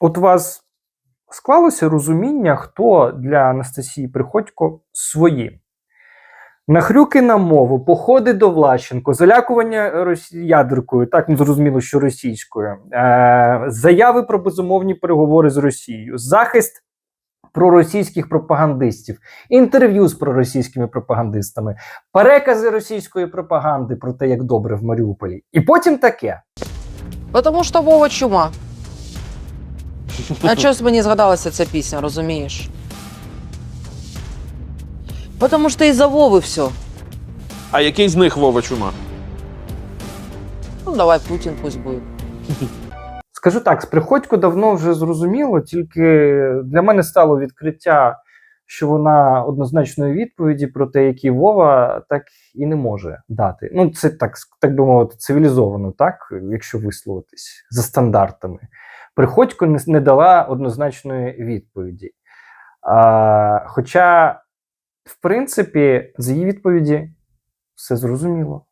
от у вас склалося розуміння, хто для Анастасії Приходько свої. Нахрюки на мову, походи до Влащенко, залякування ядеркою, так ну зрозуміло, що російською, е... заяви про безумовні переговори з Росією, захист проросійських пропагандистів, інтерв'ю з проросійськими пропагандистами, перекази російської пропаганди про те, як добре в Маріуполі. І потім таке. Потому що Вова чума. А чогось мені згадалася ця пісня, розумієш? Потому що із-за Вови все. А який з них Вова чума? Ну, давай Путін пусть буде. Скажу так, з Приходько давно вже зрозуміло, тільки для мене стало відкриття, що вона однозначної відповіді про те, який Вова, так і не може дати. Ну, це так, так би мовити, цивілізовано, так, якщо висловитись за стандартами. Приходько не, дала однозначної відповіді. А, хоча, в принципі, з її відповіді все зрозуміло.